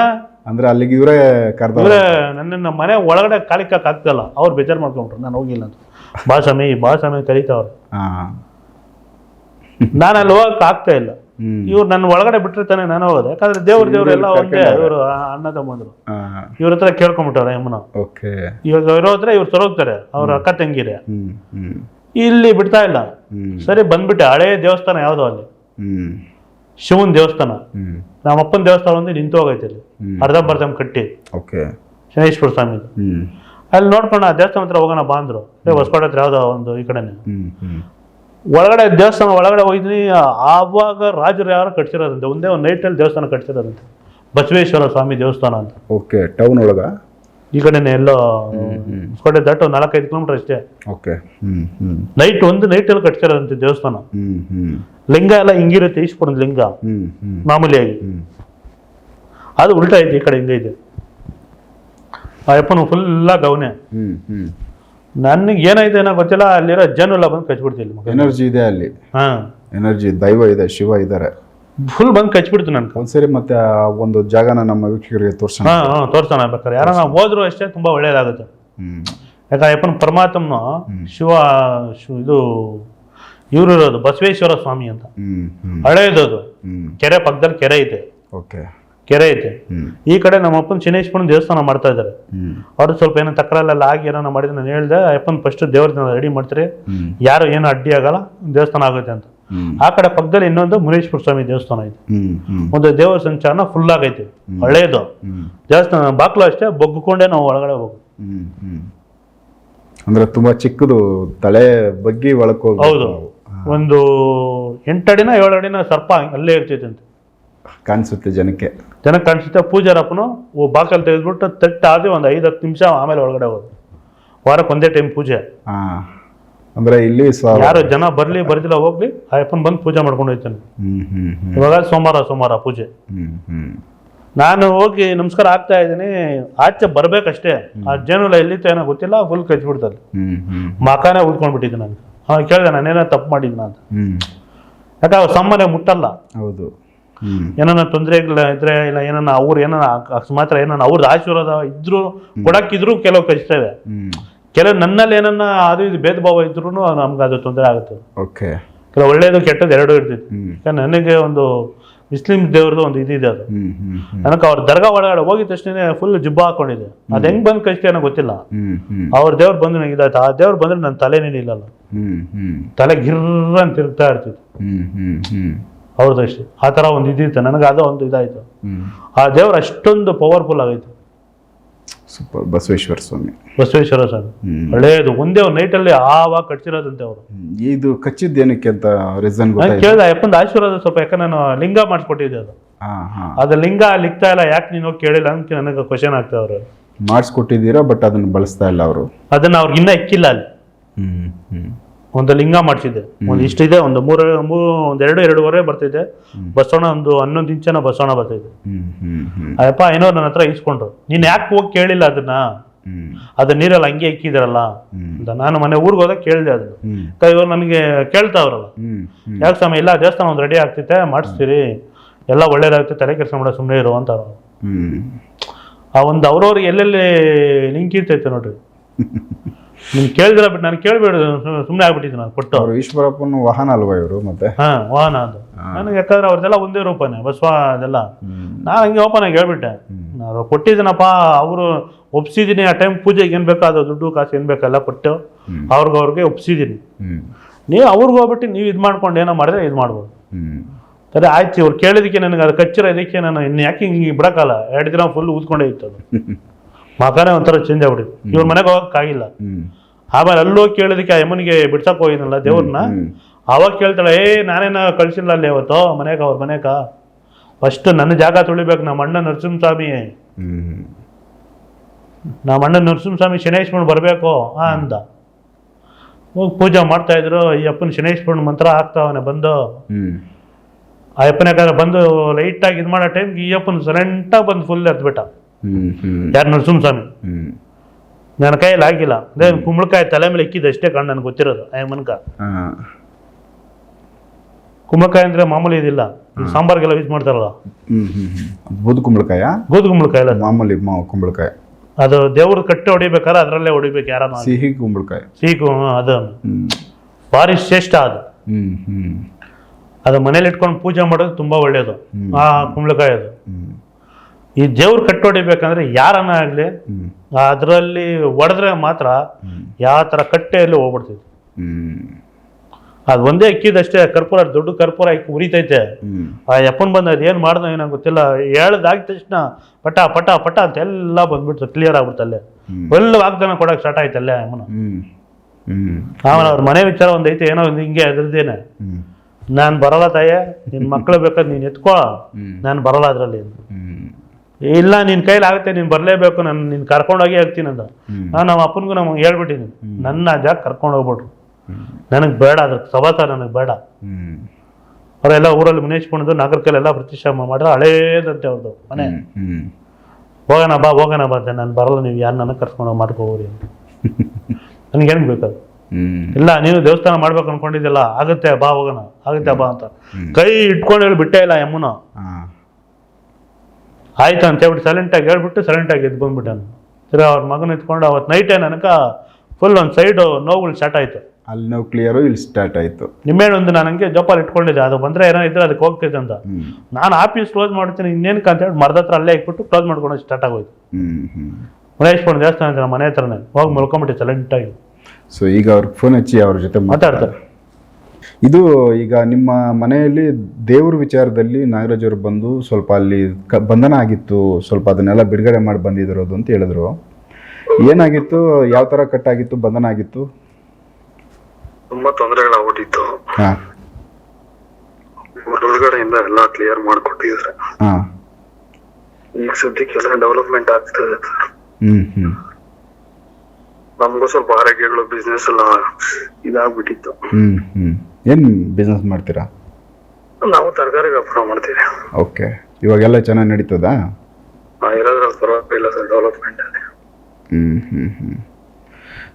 ಅಂದರೆ ಅಲ್ಲಿಗೆ ಇವರೇ ಕರೆದ ಇವ್ರೆ ನನ್ನ ಮನೆ ಒಳಗಡೆ ಕಾಲಿಕ್ಕಾಗ್ತಲ್ಲ ಅವ್ರು ಬೇಜಾರು ಮಾಡ್ಕೊಂಡ್ರು. ನಾನು ಹೋಗಿಲ್ಲ ಅಂತ. ಬಾ ಸ್ವಾಮಿ ಭಾಳ ಸ್ವಾಮಿ ಕರೀತಾವ್ರೆ ನಾನು ಅಲ್ಲಿ ಹೋಗಕ್ಕೆ ಆಗ್ತಾ ಇಲ್ಲ. ಇವ್ರು ನನ್ನ ಒಳಗಡೆ ಬಿಟ್ಟಿರ್ತಾನೆ ನಾನು ಹೋಗೋದು. ಯಾಕಂದ್ರೆ ದೇವ್ರ ದೇವ್ರು ಎಲ್ಲ ಒಂದೇ. ಇವರು ಅಣ್ಣ ತಮ್ಮಂದ್ರು. ಇವ್ರ ಹತ್ರ ಕೇಳ್ಕೊಂಡ್ಬಿಟ್ಟವ್ರೆ ಯಮ್ಮನ ಓಕೆ. ಇವಾಗ ಇರೋ ಹತ್ರ ಇವ್ರು ಸರೋಗ್ತಾರೆ ಅವ್ರ ಅಕ್ಕ ತಂಗಿರೆ. ಇಲ್ಲಿ ಬಿಡ್ತಾ ಇಲ್ಲ. ಸರಿ ಬಂದ್ಬಿಟ್ಟೆ. ಹಳೆ ದೇವಸ್ಥಾನ ಯಾವ್ದು ಅಲ್ಲಿ? ಶಿವನ್ ದೇವಸ್ಥಾನ. ನಮ್ಮ ಅಪ್ಪನ ದೇವಸ್ಥಾನ ಒಂದು ನಿಂತು ಹೋಗೈತೆ ಅಲ್ಲಿ. ಅರ್ಧ ಬರ್ಧಮ್ ಕಟ್ಟಿ. ಶನೇಶ್ವರ ಸ್ವಾಮಿದು. ಹ್ಮ್. ಅಲ್ಲಿ ನೋಡ್ಕೊಂಡು ಆ ದೇವಸ್ಥಾನ ಹತ್ರ ಹೋಗೋಣ ಬಾ ಅಂದ್ರು. ಏ ಹೊಸಕೋಟೆ ಹತ್ರ ಯಾವುದೋ ಒಂದು ಈ ಕಡೆನೆ. ಒಳಗಡೆ ದೇವಸ್ಥಾನ ಒಳಗಡೆ ಹೋಗಿದ್ನಿ ಆವಾಗ ರಾಜರು ಯಾರು ಕಟ್ಸಿರೋದಂತೆ. ಒಂದೇ ಒಂದು ನೈಟಲ್ಲಿ ದೇವಸ್ಥಾನ ಕಟ್ಸಿರೋದಂತೆ. ಬಸವೇಶ್ವರ ಸ್ವಾಮಿ ದೇವಸ್ಥಾನ ಅಂತ. ಓಕೆ ಟೌನ್ ಒಳಗ? ಈ ಕಡೆನೆ ಎಲ್ಲೋ ಹೊಸಕೋಟೆ ದಾಟು ಒಂದು ನಾಲ್ಕೈದು ಕಿಲೋಮೀಟರ್ ಅಷ್ಟೇ. ಓಕೆ ಹ್ಮ್ ಹ್ಮ್. ನೈಟ್ ಒಂದು ನೈಟಲ್ಲಿ ಕಟ್ಸಿರೋದಂತೆ ದೇವಸ್ಥಾನ. ಹ್ಮ್ ಹ್ಮ್. ಲಿಂಗ ಎಲ್ಲ ಹಿಂಗಿರುತ್ತೆ ಈಶ್ವರನ ಲಿಂಗ. ಹ್ಮ್ ಹ್ಮ್. ಮಾಮೂಲಿಯಾಗಿ. ಅದು ಉಲ್ಟಾ ಐತೆ ಈ ಕಡೆ ಹಿಂಗೈತೆ ಆ ಅಪ್ಪನು ಫುಲ್ಲ ಗೌನೆ ನನಗೆ ಏನಾಯ್ತು ಏನೋ ಗೊತ್ತಿಲ್ಲ ಅಲ್ಲಿರೋ ಜನ ಎಲ್ಲ ಬಂದು ಕಚ್ಬಿಡ್ತೀನಿ ಮಗ. ಎನರ್ಜಿ ಇದೆ ಅಲ್ಲಿ. ಹಾ. ಎನರ್ಜಿ ದೈವ ಇದೆ ಶಿವ ಇದ್ದಾರೆ ಫುಲ್ ಬಂದು ಕಚ್ಬಿಡ್ತು ನನ್ಗೆ. ಒಂದ್ಸರಿ ಮತ್ತೆ ಆ ಒಂದು ಜಾಗನ ನಮ್ಮ ವೀಕ್ಷಕರಿಗೆ ತೋರ್ಸೋಣ. ಹಾ ಹಾ ತೋರ್ಸೋಣ ಬೇಕಾದ್ರೆ ಯಾರನ್ನ ಹೋದ್ರು ಅಷ್ಟೇ ತುಂಬಾ ಒಳ್ಳೇದಾಗುತ್ತೆ. ಹ್ಮ್. ಯಾಕಂದ್ರೆ ಅಪ್ಪನ ಪರಮಾತ್ಮ ಶಿವ ಶಿ- ಇದು ಇವ್ರು ಇರೋದು ಬಸವೇಶ್ವರ ಸ್ವಾಮಿ ಅಂತ. ಹ್ಮ್ ಹ್ಮ್. ಹಳೇದು ಅದು ಹ್ಮ್. ಕೆರೆ ಪಕ್ಕದಲ್ಲಿ ಕೆರೆ ಐತೆ ಓಕೆ. ಕೆರೆ ಐತೆ. ಈ ಕಡೆ ನಮ್ಮ ಅಪ್ಪನ ಚಿನೇಶ್ವರನ ದೇವಸ್ಥಾನ ಮಾಡ್ತಾ ಇದ್ದಾರೆ. ಅವ್ರದ್ದು ಸ್ವಲ್ಪ ಏನೋ ತಕರಾಲೆಲ್ಲ ಆಗಿ ಏನೋ ಮಾಡಿದ್ರೆ ನಾನು ಹೇಳ್ದೆ ಅಪ್ಪನ ಫಸ್ಟ್ ದೇವ್ರನ್ನ ರೆಡಿ ಮಾಡ್ತಾರೆ. ಯಾರು ಏನು ಅಡ್ಡಿ ಆಗಲ್ಲ ದೇವಸ್ಥಾನ ಆಗುತ್ತೆ ಅಂತ. ಆ ಕಡೆ ಪಕ್ಕದಲ್ಲಿ ಇನ್ನೊಂದು ಮುನೇಶ್ವರ ಸ್ವಾಮಿ ದೇವಸ್ಥಾನ ಐತೆ. ಒಂದು ದೇವರ ಸಂಚಾರನ ಫುಲ್ ಆಗೈತೆ. ಹಳೇದು. ದೇವಸ್ಥಾನ ಬಾಕ್ಲು ಅಷ್ಟೇ ಬೊಗ್ಗಿಕೊಂಡೇ ನಾವು ಒಳಗಡೆ ಹೋಗು ಅಂದ್ರೆ ತುಂಬಾ ಚಿಕ್ಕದು ತಳೆ ಬಗ್ಗಿ ಒಳಕೋ ಹೌದು. ಒಂದು ಎಂಟಡಿನ ಏಳು ಅಡಿನ ಸರ್ಪ ಅಲ್ಲೇ ಇರ್ತೈತೆ ಅಂತ. ಕಾಣಿಸುತ್ತೆ ಜನಕ್ಕೆ. ಜನಕ್ಕೆ ಕಾಣಿಸುತ್ತೆ ಪೂಜಾರಪ್ಪನು ಓ ಬಾಕಲ್ ತೆಗೆದ್ಬಿಟ್ಟು ತಟ್ಟ ಆದ್ರೆ ಒಂದು ಐದು ಹತ್ತು ನಿಮಿಷ ಆಮೇಲೆ ಒಳಗಡೆ ಹೋಗೋದು ವಾರಕ್ಕೆ ಒಂದೇ ಟೈಮ್ ಪೂಜೆ. ಅಂದ್ರೆ ಇಲ್ಲಿ ಯಾರು ಜನ ಬರ್ಲಿ ಬರ್ದಿಲ್ಲ ಹೋಗ್ಲಿ ಆ ಅಪ್ಪನ್ ಬಂದು ಪೂಜೆ ಮಾಡ್ಕೊಂಡು ಹೋಯ್ತಾನೆ. ಇವಾಗ ಸೋಮವಾರ ಸೋಮವಾರ ಪೂಜೆ. ನಾನು ಹೋಗಿ ನಮಸ್ಕಾರ ಆಗ್ತಾ ಇದ್ದೀನಿ. ಆಚೆ ಬರ್ಬೇಕಷ್ಟೇ. ಆ ಜೇನುಲ ಎಲ್ಲಿತ್ತು ಏನೋ ಗೊತ್ತಿಲ್ಲ ಫುಲ್ ಕಚ್ಬಿಡ್ತದೆ ಮಕಾನೆ ಉಳ್ಕೊಂಡ್ಬಿಟ್ಟಿದ್ದೆ ನಾನು. ಕೇಳಿದೆ ನಾನೇನೋ ತಪ್ಪು ಮಾಡಿದ್ನ ಅಂತ. ಯಾಕಂದ್ರೆ ಯಾಕೆ ಅವ್ರು ಸಾಮಾನ್ಯ ಮುಟ್ಟಲ್ಲ. ಹೌದು. ಏನಾನ ತೊಂದರೆಗಳ ಇದ್ರೆ ಇಲ್ಲ ಏನಾನ ಅವ್ರು ಏನಾನ ಅಕಸ್ಮಾತ್ ಏನಾನ ಅವ್ರದ್ದು ಆಶೀರ್ವಾದ ಇದ್ರು ಕೊಡಕ್ಕಿದ್ರು ಕೆಲವು ಕಷ್ಟ ಇದೆ. ಕೆಲವು ನನ್ನಲ್ಲಿ ಏನನ್ನ ಅದು ಇದು ಭೇದ ಭಾವ ಇದ್ರು ನಮ್ಗೆ ಅದು ತೊಂದರೆ ಆಗುತ್ತೆ. ಓಕೆ. ಕೆಲವು ಒಳ್ಳೇದು ಕೆಟ್ಟದ್ದು ಎರಡೂ ಇರ್ತೈತಿ. ಯಾಕಂದ್ರೆ ನನಗೆ ಒಂದು ಮುಸ್ಲಿಂ ದೇವ್ರದ್ದು ಒಂದು ಇದಿದೆ ಅದು. ನನಗೆ ಅವ್ರ ದರ್ಗಾ ಒಳಗಡೆ ಹೋಗಿದ ತಕ್ಷಣ ಫುಲ್ ಜುಬ್ಬ ಹಾಕೊಂಡಿದೆ. ಅದು ಹೆಂಗ್ ಬಂದ್ ಕಷ್ಟ ಏನೋ ಗೊತ್ತಿಲ್ಲ. ಅವ್ರ ದೇವ್ರು ಬಂದು ನನಗೆ ಇದಾಯ್ತು. ಆ ದೇವ್ರು ಬಂದ್ರೆ ನನ್ನ ತಲೆನೇ ನಿಲ್ಲಲ್ಲ ತಲೆ ಗಿರ್ರ ಅಂತ ತಿರುಗ್ತಾ ಇರ್ತಿತ್ತು ಹ್ಮ್ ಅಷ್ಟೇ ಆ ಥರ ಒಂದು ಇದಿತ್ತು ನನಗೆ ಅದು ಒಂದು ಇದಾಯಿತು. ಆ ದೇವ್ರು ಅಷ್ಟೊಂದು ಪವರ್ಫುಲ್ ಆಗೈತೆ. ಸೂಪರ್. ಬಸವೇಶ್ವರ ಸ್ವಾಮಿ. ಬಸವೇಶ್ವರ ಸ್ವಾಮಿ. ಒಳ್ಳೆಯದು ಒಂದೇ ಒಂದು ನೈಟಲ್ಲಿ ಆವಾಗ ಕಟ್ಸಿರೋದಂತೆ ಅವರು. ಇದು ಕಚ್ಚಿದ್ದು ಏನಕ್ಕೆ ಅಂತ ರೀಸನ್ ನಾನು ಕೇಳ್ದೆ ಅಪ್ಪಂದು ಆಶೀರ್ವಾದ ಸ್ವಲ್ಪ ಯಾಕೆ ನಾನು ಲಿಂಗ ಮಾಡಿಸ್ಕೊಟ್ಟಿದ್ದೆ ಅದು. ಅದು ಲಿಂಗ ಲಿಖ್ತಾ ಇಲ್ಲ ಯಾಕೆ ನೀನು ಹೋಗಿ ಕೇಳಿಲ್ಲ ಅಂತ ನನಗೆ ಕ್ವಶನ್ ಆಗ್ತದೆ ಅವರು. ಮಾಡಿಸ್ಕೊಟ್ಟಿದ್ದೀರಾ ಬಟ್ ಅದನ್ನ ಬಳಸ್ತಾ ಇಲ್ಲ ಅವರು? ಅದನ್ನು ಅವ್ರಿಗೆ ಇನ್ನೂ ಇಕ್ಕಿಲ್ಲ ಅಲ್ಲಿ. ಹ್ಞೂ ಹ್ಮ್. ಒಂದು ಲಿಂಗ ಮಾಡಿಸಿದ್ದೆ ಒಂದು ಇಷ್ಟಿದೆ ಒಂದು ಮೂರು ಮೂರು ಒಂದು ಎರಡು ಎರಡೂವರೆ ಬರ್ತಿದೆ. ಬಸವಣ್ಣ ಒಂದು ಹನ್ನೊಂದು ಇಂಚನ ಬಸವಣ್ಣ ಬರ್ತಿದೆ. ಅಯ್ಯಪ್ಪ ಏನೋ ನನ್ನ ಹತ್ರ ಇಸ್ಕೊಂಡ್ರು ನೀನು ಯಾಕೆ ಹೋಗಿ ಕೇಳಿಲ್ಲ ಅದನ್ನ? ಅದ ನೀರಲ್ಲಿ ಹಂಗೆ ಇಕ್ಕಿದ್ರಲ್ಲ? ಅಂತ ನಾನು ಮನೆ ಊರಿಗೆ ಹೋದಾಗ ಕೇಳಿದೆ ಅದನ್ನು. ಇವಾಗ ನನಗೆ ಕೇಳ್ತಾವ್ರಲ್ಲ ಯಾಕೆ ಸಮಯ ಇಲ್ಲ ದೇವಸ್ಥಾನ ಒಂದು ರೆಡಿ ಆಗ್ತಿತ್ತೆ ಮಾಡಿಸ್ತೀರಿ. ಎಲ್ಲ ಒಳ್ಳೇದಾಗುತ್ತೆ ತಲೆ ಕೆಲಸ ಮಾಡೋ ಸುಮ್ಮನೆ ಇರು ಅಂತ ಅವ್ರು. ಆ ಒಂದು ಅವ್ರವ್ರಿಗೆ ಎಲ್ಲೆಲ್ಲಿ ಲಿಂಕ್ ಇರ್ತೈತೆ ನೋಡ್ರಿ. ನೀನು ಕೇಳಿದ್ರೆ ಬಿಟ್ಟು ನಾನು ಕೇಳಬೇಡ ಸುಮ್ಮನೆ ಆಗ್ಬಿಟ್ಟಿದ್ದೆ ನಾನು ಕೊಟ್ಟು. ಅವರು ಈಶ್ವರಪ್ಪನ ವಾಹನ ಅಲ್ವಾ ಇವರು ಮತ್ತೆ? ಹಾ ವಾಹನ ಅದು. ನನಗೆ ಯಾಕಂದ್ರೆ ಅವ್ರದ್ದೆಲ್ಲ ಒಂದೇ ರೂಪನೇ ಬಸವ ಅದೆಲ್ಲ. ನಾನು ಹಂಗೆ ಓಪನ್ ಆಗಿ ಹೇಳ್ಬಿಟ್ಟೆ. ನಾನು ಕೊಟ್ಟಿದ್ದೀನಪ್ಪ ಅವರು ಒಪ್ಸಿದ್ದೀನಿ ಆ ಟೈಮ್ ಪೂಜೆಗೆ ಏನು ಬೇಕೋ ಅದು ದುಡ್ಡು ಕಾಸು ಏನು ಬೇಕಲ್ಲ ಕೊಟ್ಟು. ಅವ್ರಿಗೆ ಅವ್ರಿಗೆ ಒಪ್ಸಿದ್ದೀನಿ. ನೀವು ಅವ್ರಿಗೆ ಹೋಗ್ಬಿಟ್ಟು ನೀವು ಇದು ಮಾಡ್ಕೊಂಡು ಏನೋ ಮಾಡಿದ್ರೆ ಇದು ಮಾಡ್ಬೋದು. ಸರಿ ಆಯ್ತು ಇವ್ರು ಕೇಳಿದಕ್ಕೆ ನನಗೆ ಅದು ಕಚ್ಚಿರೋ ಇದಕ್ಕೆ ನಾನು ಇನ್ನು ಯಾಕೆ ಹಿಂಗೆ ಬಿಡೋಕ್ಕಲ್ಲ ಎರಡು ದಿನ ಫುಲ್ ಊದ್ಕೊಂಡೇ ಇತ್ತು ಅದು. ಮಗನೇ ಒಂಥರ ಚೇಂಜ್ ಆಗ್ಬಿಡಿ ಇವ್ರ ಮನೆಗೆ ಹೋಗಕ್ಕಾಗಿಲ್ಲ. ಆಗಿಲ್ಲ ಆಮೇಲೆ ಅಲ್ಲೋಗಿ ಕೇಳೋದಕ್ಕೆ ಆ ಯಮನಿಗೆ ಬಿಡ್ಸಕ್ ಹೋಗಿದ್ನಲ್ಲ ದೇವ್ರನ್ನ. ಅವಾಗ ಕೇಳ್ತಾಳೆ ಏ ನಾನೇನ ಕಳ್ಸಿಲ್ಲ ಅಲ್ಲಿ ಅವತ್ತು? ಮನೆಗ ಅವ್ರ ಮನೆಗ? ಫಸ್ಟ್ ನನ್ನ ಜಾಗ ತುಳಿಬೇಕು ನಮ್ಮ ಅಣ್ಣ ನರಸಿಂಹಸ್ವಾಮಿ. ನಮ್ಮ ಅಣ್ಣ ನರಸಿಂಹಸ್ವಾಮಿ ಶನೇಶ್ವರನ್ ಬರಬೇಕು. ಆ ಅಂದ. ಹೋಗಿ ಪೂಜೆ ಮಾಡ್ತಾ ಇದ್ರು ಈ ಅಪ್ಪನ ಶನೇಶ್ವರನ್ ಮಂತ್ರ ಹಾಕ್ತಾವನೆ ಬಂದು. ಆ ಅಪ್ಪನ ಯಾಕಂದ್ರೆ ಬಂದು ಲೈಟಾಗಿ ಇದು ಮಾಡೋ ಟೈಮ್ಗೆ ಈ ಅಪ್ಪನ ಸರೆಂಟಾಗಿ ಬಂದು ಫುಲ್ ಎದ್ಬಿಟ್ಟ. ಯಾರು ನರಸಿಂಹಸ್ವಾಮಿ ನನ್ನ ಕೈಯಲ್ಲಿ ಆಗಿಲ್ಲ ಅದೇ ಕುಂಬಳಕಾಯಿ ತಲೆ ಮೇಲೆ ಇಕ್ಕಿದ್ದು ಅಷ್ಟೇ ಕಾಣ್ ನನಗೆ ಗೊತ್ತಿರೋದು ಹಾ. ಕುಂಬಳಕಾಯಿ ಅಂದ್ರೆ ಮಾಮೂಲಿ ಇದಿಲ್ಲ. ಸಾಂಬಾರ್ಗೆಲ್ಲ ಯೂಸ್ ಮಾಡ್ತಾರಲ್ಲ. ಬೂದು ಕುಂಬಳಕಾಯ? ಗೋಧು ಕುಂಬಳಕಾಯಿ ಅಲ್ಲ ಮಾಮೂಲಿ ಕುಂಬಳಕಾಯ. ಅದು ದೇವ್ರ ಕಟ್ಟೆ ಹೊಡಿಬೇಕಾದ್ರೆ ಅದರಲ್ಲೇ ಹೊಡಿಬೇಕು ಯಾರ ಸಿಹಿ ಕುಂಬಳಕಾಯಿ. ಸಿಹಿ ಅದು. ಭಾರಿ ಶ್ರೇಷ್ಠ ಅದು. ಅದು ಮನೇಲಿ ಇಟ್ಕೊಂಡು ಪೂಜೆ ಮಾಡೋದು ತುಂಬಾ ಒಳ್ಳೆಯದು ಆ ಕುಂಬಳಕಾಯಿ ಅದು. ಈ ದೇವ್ರ ಕಟ್ಟೊಡಿಬೇಕಂದ್ರೆ ಯಾರನ್ನ ಆಗ್ಲಿ ಅದರಲ್ಲಿ ಒಡೆದ್ರೆ ಮಾತ್ರ ಯಾವ ತರ ಕಟ್ಟೆಯಲ್ಲಿ ಹೋಗ್ಬಿಡ್ತೈತಿ. ಅದ್ ಅದು ಒಂದೇ ಅಕ್ಕಿದಷ್ಟೇ ಕರ್ಪೂರ ದೊಡ್ಡ ಕರ್ಪೂರ ಇಕ್ಕಿ ಉರಿತೈತೆ. ಆ ಯಪ್ಪನ್ ಬಂದ ಅದೇನು ಮಾಡ್ದ ಏನೋ ಗೊತ್ತಿಲ್ಲ ಹೇಳ್ದಾಗಿದ ತಕ್ಷಣ ಪಟ ಪಟ ಪಟ ಅಂತ ಎಲ್ಲ ಬಂದ್ಬಿಡ್ತು ಕ್ಲಿಯರ್ ಆಗ್ಬಿಡ್ತು ಅಲ್ಲೇ. ಹ್ಮ್. ಒಳ್ಳೆ ವಾಗ್ದಾನ ಕೊಡೋಕೆ ಸ್ಟಾರ್ಟ್ ಆಯ್ತು ಅಲ್ಲೇ ಅಮ್ಮನ. ಆಮೇಲೆ ಅವ್ರ ಮನೆ ವಿಚಾರ ಒಂದು ಐತೆ ಏನೋ ಒಂದು ಹಿಂಗೆ ಅದ್ರದ್ದೇನೆ. ನಾನು ಬರಲ್ಲ ತಾಯೇ ನಿನ್ನ ಮಕ್ಕಳು ಬೇಕಾದ್ರೆ ನೀನು ಎತ್ಕೋ. ನಾನು ಬರಲ್ಲ ಅದರಲ್ಲಿ ಇಲ್ಲ ನಿನ್ನ ಕೈಲಿ ಆಗುತ್ತೆ ನೀನು ಬರಲೇಬೇಕು ನಾನು ನಿನ್ನ ಕರ್ಕೊಂಡೋಗಿ ಹೋಗ್ತೀನಿ ಅಂತ. ನಾನು ನಮ್ಮ ಅಪ್ಪನಿಗೂ ನಮಗೆ ಹೇಳ್ಬಿಟ್ಟಿದ್ದೀನಿ ನನ್ನ ಜಾಗ ಕರ್ಕೊಂಡು ಹೋಗ್ಬಿಟ್ರು. ನನಗೆ ಬೇಡ ಅದ್ರ ಸವಾಸ ನನಗೆ ಬೇಡ. ಅವರೆಲ್ಲ ಊರಲ್ಲಿ ಮುನೇಶ್ಕೊಂಡು ನಾಗರಿಕಲ್ಲೆಲ್ಲ ಪ್ರತಿಷ್ಠಾಪ ಮಾಡಿದ್ರೆ ಹಳೇದಂತೆ ಅವ್ರದ್ದು ಮನೆ. ಹೋಗೋಣ ಬಾ ಹೋಗೋಣ ಬಾ ಅಂತ. ನಾನು ಬರಲ್ಲ ನೀವು ಯಾರು ನನಗೆ ಕರ್ಕೊಂಡು ಹೋಗಿ ಮಾಡ್ಕೋಬೋರಿ ಅಂತ. ನನಗೇನು ಬೇಕದು ಹ್ಮ್. ಇಲ್ಲ ನೀನು ದೇವಸ್ಥಾನ ಮಾಡ್ಬೇಕು ಅನ್ಕೊಂಡಿದ್ದಿಲ್ಲ ಆಗುತ್ತೆ ಬಾ ಹೋಗೋಣ. ಆಗುತ್ತೆ ಬಾ ಅಂತ. ಕೈ ಇಟ್ಕೊಂಡು ಹೇಳಿ ಬಿಟ್ಟೇ ಇಲ್ಲ ಯಮ್ಮನ ಆಯ್ತು ಅಂತ ಹೇಳ್ಬಿಟ್ಟು ಸೈಲೆಂಟಾಗಿ ಹೇಳ್ಬಿಟ್ಟು ಸೈಲೆಂಟಾಗಿ ಎದ್ದು ಬಂದ್ಬಿಟ್ಟಾನು. ತಿರ್ಗಾ ಅವ್ರ ಮಗನ ಇದ್ಕೊಂಡು ಅವತ್ತು ನೈಟೇ ನನಗೆ ಫುಲ್ ಒಂದು ಸೈಡು ನೋವುಗಳು ಸ್ಟಾರ್ಟ್ ಆಯಿತು. ಅಲ್ಲಿ ನೋವು ಕ್ಲಿಯರು ಇಲ್ಲಿ ಸ್ಟಾರ್ಟ್ ಆಯ್ತು. ನಿಮ್ಮೇನು ಒಂದು ನಾನು ಹಂಗೆ ಜೋಪಾಲ್ ಇಟ್ಕೊಂಡಿದ್ದೆ ಅದು ಬಂದರೆ ಏನೋ ಇದ್ರೆ ಅದಕ್ಕೆ ಹೋಗ್ತಿದ್ದೆ ಅಂತ. ನಾನು ಆಫೀಸ್ ಕ್ಲೋಸ್ ಮಾಡ್ತೀನಿ ಇನ್ನೇನಕ್ಕೆ ಅಂತ ಹೇಳಿ ಮರದ ಹತ್ರ ಅಲ್ಲೇ ಇಟ್ಬಿಟ್ಟು ಕ್ಲೋಸ್ ಮಾಡ್ಕೊಂಡು ಸ್ಟಾರ್ಟ್ ಆಗೋಯ್ತು. ಹ್ಮ್ ಮಹೇಶ್ವರನ ದೇವಸ್ಥಾನ ನಮ್ಮ ಮನೆ ಹತ್ರನೇ. ಹೋಗಿ ಮಲ್ಕೊಂಬಿಟ್ಟು ಸೈಲೆಂಟಾಗಿ ಸೊ ಈಗ ಅವ್ರಿಗೆ ಫೋನ್ ಹಚ್ಚಿ ಅವ್ರ ಜೊತೆ ಮಾತಾಡ್ತಾರೆ. ಇದು ಈಗ ನಿಮ್ಮ ಮನೆಯಲ್ಲಿ ದೇವ್ರ ವಿಚಾರದಲ್ಲಿ ನಾಗರಾಜ್ ಅವರು ಬಂದು ಸ್ವಲ್ಪ ಅಲ್ಲಿ ಕ ಬಂಧನ ಆಗಿತ್ತು ಸ್ವಲ್ಪ ಅದನ್ನೆಲ್ಲ ಬಿಡುಗಡೆ ಮಾಡಿ ಬಂದಿದ್ದಿರೋದು ಅಂತ ಹೇಳಿದ್ರು. ಏನಾಗಿತ್ತು? ಯಾವ ಥರ ಕಟ್ಟಾಗಿತ್ತು ಬಂಧನ ಆಗಿತ್ತು? ತುಂಬಾ ತೊಂದರೆಗಳಾಗ್ಬಿಟ್ಟಿತ್ತು ಹಾಂ. ಹೊರಗಡೆಯಿಂದ ಎಲ್ಲ ಕ್ಲಿಯರ್ ಮಾಡ್ಕೊಟ್ಟಿದ್ರೆ ಹಾಂ. ಈಗ ಸದ್ಯಕ್ಕೆ ಎಲ್ಲ ಡೆವಲಪ್ಮೆಂಟ್ ಆಗ್ತದೆ ಸರ್. ಹ್ಞೂ ಹ್ಞೂ ನಮಗೂ ಸ್ವಲ್ಪ ಆರೋಗ್ಯಗಳು ಬಿಸ್ನೆಸ್ ಎಲ್ಲ ಇದಾಗ್ಬಿಟ್ಟಿತ್ತು. ಹ್ಞೂ ಹ್ಞೂ ಏನು ಬಿಸ್ನೆಸ್ ಮಾಡ್ತೀರಾ? ನಾವು ತರಕಾರಿ ವ್ಯಾಪಾರ ಮಾಡ್ತೀವಿ. ಓಕೆ ಇವಾಗೆಲ್ಲ ಚೆನ್ನಾಗಿ ನಡೀತದಾ? ಇರೋದ್ರಲ್ಲಿ ಪರವಾಗಿಲ್ಲ ಸರ್ ಡೆವಲಪ್ಮೆಂಟ್ ಅಲ್ಲಿ. ಹ್ಞೂ ಹ್ಞೂ ಹ್ಞೂ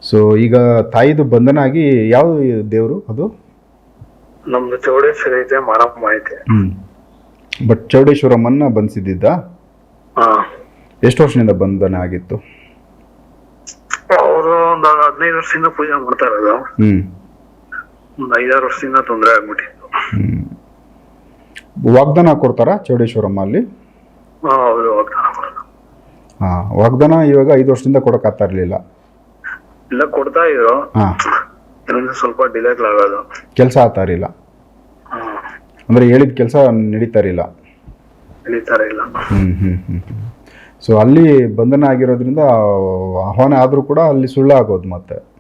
ಸೊ ಈಗ ತಾಯಿದು ಬಂಧನ ಆಗಿ ಯಾವ ದೇವರು ಅದು? ನಮ್ದು ಚೌಡೇಶ್ವರ ಐತೆ ಮಾರಮ್ಮ ಐತೆ ಹ್ಞೂ ಬಟ್ ಚೌಡೇಶ್ವರಮ್ಮನ್ನ ಬಂದಿದ್ದ ಹಾ. ಎಷ್ಟು ವರ್ಷದಿಂದ ಬಂಧನ ಆಗಿತ್ತು? ಅವರು ಒಂದ್ ಹದಿನೈದು ವರ್ಷದಿಂದ ಪೂಜೆ ಮಾಡ್ತಾ ಇರೋದು. ಹ್ಮ್. ಒಂದ್ ಐದಾರು ವರ್ಷದಿಂದ ತೊಂದರೆ ಆಗ್ಬಿಟ್ಟಿತ್ತು. ಹ್ಮ್. ವಾಗ್ದಾನ ಕೊಡ್ತಾರಾ ಚೌಡೇಶ್ವರಮ್ಮ ಅಲ್ಲಿ? ಹಾ ಹೌದು ವಾಗ್ದಾನ ಕೊಡೋದು. ಹಾಂ ವಾಗ್ದಾನ ಇವಾಗ ಐದು ವರ್ಷದಿಂದ ಕೊಡೋಕ್ಕಾಗ್ತಾ ಇರಲಿಲ್ಲ. ಇಲ್ಲ ಕೊಡ್ತಾ ಇದ್ರು. ಹಾಂ. ಸ್ವಲ್ಪ ಡಿಲೇ ಆಗೋದು ಕೆಲಸ ಆಗ್ತಾ ಇರಲಿಲ್ಲ. ಅಂದ್ರೆ ಅಂದರೆ ಹೇಳಿದ ಕೆಲಸ ನಡೀತಾ ಇರಲಿಲ್ಲ. ನಡೀತಾರ ಇಲ್ಲ ಸೊ ಅಲ್ಲಿ ಬಂಧನ ಆಗಿರೋದ್ರಿಂದ ಆಹ್ವಾನ ಆದರೂ ಕೂಡ ಅಲ್ಲಿ ಸುಳ್ಳಾಗೋದು ಮತ್ತೆ.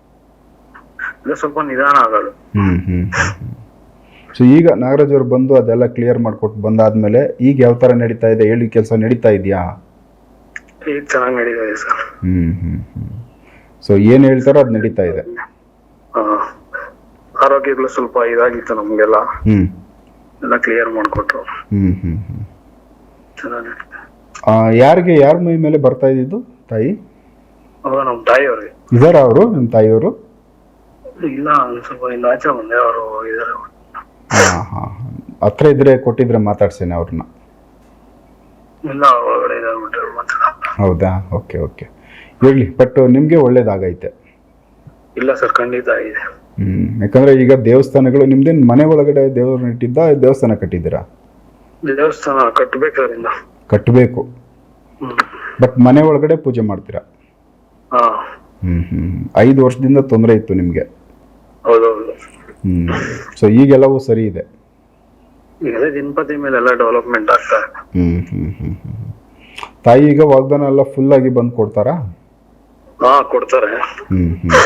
ಇಲ್ಲ ಸ್ವಲ್ಪ ನಿಧಾನ ಆಗೋದು. ಹ್ಞೂ ಹ್ಞೂ ಸೊ ಈಗ ನಾಗರಾಜ್ ಅವ್ರು ಬಂದು ಅದೆಲ್ಲ ಕ್ಲಿಯರ್ ಮಾಡ್ಕೊಟ್ಟು ಬಂದಾದ್ಮೇಲೆ ಈಗ ಯಾವ ತರ ನಡೀತಾ ಇದೆ? ಹೇಳಿ ಕೆಲಸ ನಡೀತಾ ಇದೆಯಾ? ಈಗ ಚೆನ್ನಾಗಿ ನಡೀತಿದೆ ಸರ್. ಹ್ಮ್ ಹ್ಞೂ ಸೊ ಏನು ಹೇಳ್ತಾರೋ ಅದು ನಡೀತಾ ಇದೆ. ಆರೋಗ್ಯಗಳು ಸ್ವಲ್ಪ ಇದಾಗಿತ್ತು ನಮ್ಗೆಲ್ಲ. ಹ್ಮ್. ಎಲ್ಲ ಕ್ಲಿಯರ್ ಮಾಡಿಕೊಟ್ರು. ಹ್ಮ್ ಹ್ಮ್ ಚೆನ್ನಾಗಿ ನಡೀತಿದೆ ಯಾರಿಗೆ ಯಾರ ಮೈ ಮೇಲೆ ಬರ್ತಾ ಇದ್ದಿದ್ದು ತಾಯಿ? ಅವಾಗ ನಮ್ಮ ತಾಯಿಯವ್ರಿಗೆ. ಇದಾರ ಅವರು ನಿಮ್ಮ ತಾಯಿಯವರು? ಇಲ್ಲ ಸ್ವಲ್ಪ ಇನ್ನು ಆಚೆ ಬಂದೆ ಅವರು ಇದಾರೆ. ಹಾಂ ಹಾಂ. ಹತ್ರ ಇದ್ರೆ ಕೊಟ್ಟಿದ್ರೆ ಮಾತಾಡ್ಸೇನೆ ಅವ್ರನ್ನ. ಇಲ್ಲ ಒಳಗಡೆ ಇದಾರೆ ಮಾತಾಡ ಹೌದಾ? Okay okay. ಇರಲಿ ಬಟ್ ನಿಮಗೆ ಒಳ್ಳೇದಾಗೈತೆ ಇಲ್ಲ ಸರ್ ಖಂಡಿತ ಇದೆ ಹ್ಮ್ ಯಾಕಂದ್ರೆ ಈಗ ದೇವಸ್ಥಾನಗಳು ನಿಮ್ದೇನ್ ಮನೆ ಒಳಗಡೆ ದೇವ್ರನ್ನ ಇಟ್ಟಿದ್ದ ದೇವಸ್ಥಾನ ಕಟ್ಟಿದ್ದೀರಾ? ದೇವಸ್ಥಾನ ಕಟ್ಬೇಕು ಸರ್ ಇನ್ನ. ಕಟ್ಟಬೇಕು ಹ್ಮ್. ಬಟ್ ಮನೆ ಒಳಗಡೆ ಪೂಜೆ ಮಾಡ್ತೀರಾ? ಹಾ. ಹ್ಮ್ ಹ್ಞೂ ಐದು ವರ್ಷದಿಂದ ತೊಂದರೆ ಇತ್ತು ನಿಮಗೆ. ಹೌದೌದು. ಹ್ಞೂ ಸೊ ಈಗೆಲ್ಲವೂ ಸರಿ ಇದೆ. ಈಗ ಅದೇ ದಿನಪತಿ ಮೇಲೆ ಎಲ್ಲ ಡೆವಲಪ್ಮೆಂಟ್ ಆಗ್ತಾ ಇದೆ. ತಾಯಿ ಈಗ ವಾಗ್ದಾನ ಎಲ್ಲ ಫುಲ್ಲಾಗಿ ಬಂದು ಕೊಡ್ತಾರಾ? ಹಾ ಕೊಡ್ತಾರೆ. ಹ್ಞೂ ಹ್ಞೂ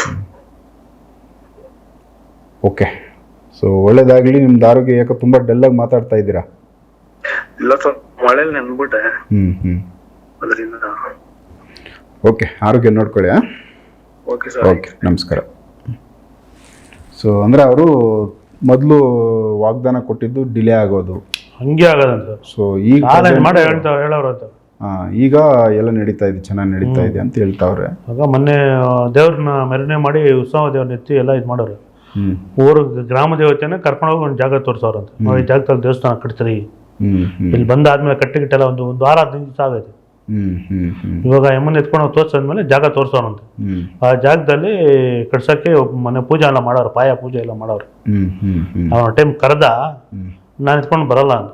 ಓಕೆ ಸೊ ಒಳ್ಳೇದಾಗಲಿ ನಿಮ್ದು ಆರೋಗ್ಯ ಯಾಕೆ ತುಂಬ ಡಲ್ಲಾಗಿ ಮಾತಾಡ್ತಾ ಇದ್ದೀರಾ? ಇಲ್ಲ ಸರ್ ಮಳೇಲಿ ನೆನ್ಬಿಟ್ಟೆ. ಹ್ಞೂ ಹ್ಞೂ ಅದರಿಂದ. ಓಕೆ ಆರೋಗ್ಯ ನೋಡ್ಕೊಳ್ಳಿ ಓಕೆ ಸರ್ ಓಕೆ ನಮಸ್ಕಾರ. ಸೊ ಅಂದರೆ ಅವರು ಮೊದಲು ವಾಗ್ದಾನ ಕೊಟ್ಟಿದ್ದು ಡಿಲೇ ಆಗೋದು. ಹಂಗೆ ಆಗೋದಂತ ಸೊ ಈಗ ಮಾಡಿ ಹೇಳ್ತಾವ ಹೇಳೋರು ಅಂತ. ಈಗ ಎಲ್ಲ ನಡೀತಾ ಇದೆ ಚೆನ್ನಾಗಿ ನಡೀತಾ ಇದೆ ಅಂತ ಹೇಳ್ತಾವ್ರೆ. ಆಗ ಮೊನ್ನೆ ದೇವ್ರನ್ನ ಮೆರಣೆ ಮಾಡಿ ಉತ್ಸವ ದೇವ್ರನ್ನ ಎತ್ತಿ ಎಲ್ಲ ಇದು ಮಾಡೋರು. ಊರು ಗ್ರಾಮ ದೇವತೆನ ಕರ್ಕೊಂಡೋಗಿ ಒಂದು ಜಾಗ ತೋರಿಸೋರು ಅಂತ. ಈ ಜಾಗದಲ್ಲಿ ದೇವಸ್ಥಾನ ಕಟ್ತೀರಿ ಇಲ್ಲಿ ಬಂದಾದ್ಮೇಲೆ ಕಟ್ಟಿ ಗಿಟ್ಟೆಲ್ಲ ಒಂದು ಒಂದು ವಾರ ಹದಿನೈದು ದಿವಸ ಆಗೈತೆ. ಇವಾಗ ಯಮನ್ ಎತ್ಕೊಂಡು ತೋರ್ಸಂದ್ಮೇಲೆ ಜಾಗ ತೋರಿಸೋರಂತ ಹ್ಮ್. ಆ ಜಾಗದಲ್ಲಿ ಕಟ್ಸೋಕ್ಕೆ ಒಬ್ಬ ಮನೆ ಪೂಜೆ ಎಲ್ಲ ಮಾಡೋರು ಪಾಯ ಪೂಜೆ ಎಲ್ಲ ಮಾಡೋರು. ಹ್ಮ್ ಹ್ಮ್ ಹ್ಮ್. ಅವನ ಟೈಮ್ ಕರೆದ ಹ್ಮ್. ನಾನು ಎತ್ಕೊಂಡು ಬರಲ್ಲ ಅಂತ.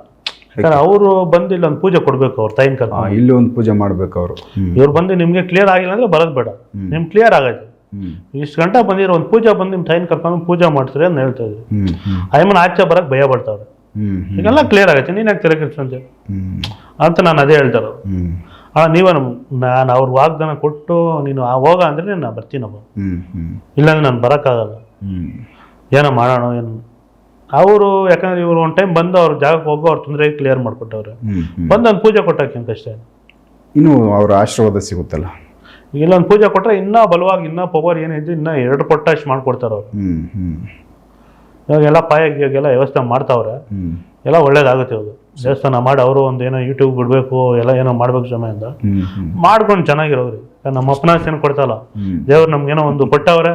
ಯಾಕಂದ್ರೆ ಅವರು ಬಂದು ಇಲ್ಲಿ ಒಂದು ಪೂಜೆ ಕೊಡ್ಬೇಕು ಅವ್ರ ಟೈಮ್ ಕರ್ಕೊಂಡು. ಇಲ್ಲಿ ಒಂದು ಪೂಜೆ ಮಾಡ್ಬೇಕು ಅವರು. ಹ್ಮ್. ಇವ್ರು ಬಂದು ನಿಮಗೆ ಕ್ಲಿಯರ್ ಆಗಿಲ್ಲ ಅಂದ್ರೆ ಬರೋದು ಬೇಡ. ನಿಮ್ ಕ್ಲಿಯರ್ ಆಗೈತೆ ಹ್ಮ್. ಇಷ್ಟು ಗಂಟೆ ಬಂದಿರೋ ಒಂದು ಪೂಜೆ ಬಂದು ನಿಮ್ಮ ಟೈಮ್ ಕರ್ಕೊಂಡು ಪೂಜೆ ಮಾಡ್ತಾರೆ ಅಂತ ಹೇಳ್ತಾ ಇದ್ರು. ಹ್ಮ್ ಹ್ಮ್. ಆಚೆ ಬರಕ್ಕೆ ಭಯ ಪಡ್ತಾವ್ರೆ. ಹ್ಮ್ ಹ್ಮ್. ಈಗೆಲ್ಲ ಕ್ಲಿಯರ್ ಆಗೈತೆ ನೀನು ಯಾಕೆ ತಿರಗಿರ್ತಂತೆ ಅಂತ ಅಂತ ನಾನು ಅದೇ ಹೇಳ್ತಾರೆ ಹ್ಮ್ ನೀವೇ ನಾನು ಅವ್ರ ವಾಗ್ದಾನ ಕೊಟ್ಟು ನೀನು ಆ ಹೋಗ ಅಂದ್ರೆ ನಾನು ಬರ್ತೀನಪ್ಪ ಇಲ್ಲಾಂದ್ರೆ ನಾನು ಬರೋಕ್ಕಾಗಲ್ಲ. ಏನೋ ಮಾಡೋಣ ಏನು. ಅವರು ಯಾಕಂದ್ರೆ ಇವರು ಒಂದು ಟೈಮ್ ಬಂದು ಅವ್ರ ಜಾಗಕ್ಕೆ ಹೋಗೋ ಅವ್ರ ತೊಂದರೆ ಕ್ಲಿಯರ್ ಮಾಡಿಕೊಟ್ಟವ್ರೆ. ಬಂದು ಒಂದು ಪೂಜೆ ಕೊಟ್ಟಾಕೆ ಅಷ್ಟೇ. ಇನ್ನು ಅವರ ಆಶೀರ್ವಾದ ಸಿಗುತ್ತಲ್ಲ? ಇಲ್ಲೊಂದು ಪೂಜೆ ಕೊಟ್ಟರೆ ಇನ್ನೂ ಬಲವಾಗಿ ಇನ್ನೂ ಪವರ್ ಏನಿದೆ ಇನ್ನೂ ಎರಡು ಪಟ್ಟಷ್ಟು ಮಾಡ್ಕೊಡ್ತಾರೆ ಅವ್ರು. ಇವಾಗೆಲ್ಲ ಪಾಯ ಇವಾಗೆಲ್ಲ ವ್ಯವಸ್ಥೆ ಮಾಡ್ತಾವ್ರೆ. ಎಲ್ಲ ಒಳ್ಳೇದಾಗುತ್ತೆ ಇವಾಗ. ದೇವಸ್ಥಾನ ಮಾಡಿ ಅವರು ಒಂದು ಏನೋ ಯೂಟ್ಯೂಬ್ ಬಿಡಬೇಕು ಎಲ್ಲ ಏನೋ ಮಾಡ್ಬೇಕು ಸಮಯ ಅಂತ ಮಾಡ್ಕೊಂಡು ಚೆನ್ನಾಗಿರೋರಿ ನಮ್ಮ ಅಪ್ಪನಾಸ್ ಏನು ಕೊಡ್ತಲ್ಲ ದೇವ್ರು ನಮ್ಗೇನೋ ಒಂದು ಕೊಟ್ಟವ್ರೆ